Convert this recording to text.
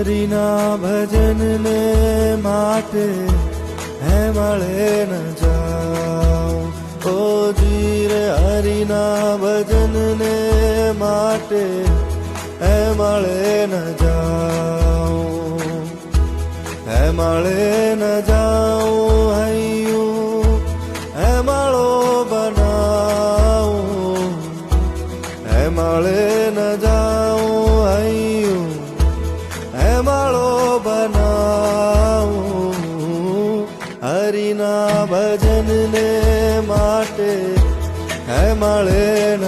હરિના ભજનને માટે હે મળે ન જાઓ. ઓ જીર હરિના ભજનને માટે હે મળે ન જાઓ. હે મળે ન જાઓ હૈયું હે મળો બનાવું. હે મળે ન જાઉં બનાવું. હરિના ભજનને માટે હે મળે ન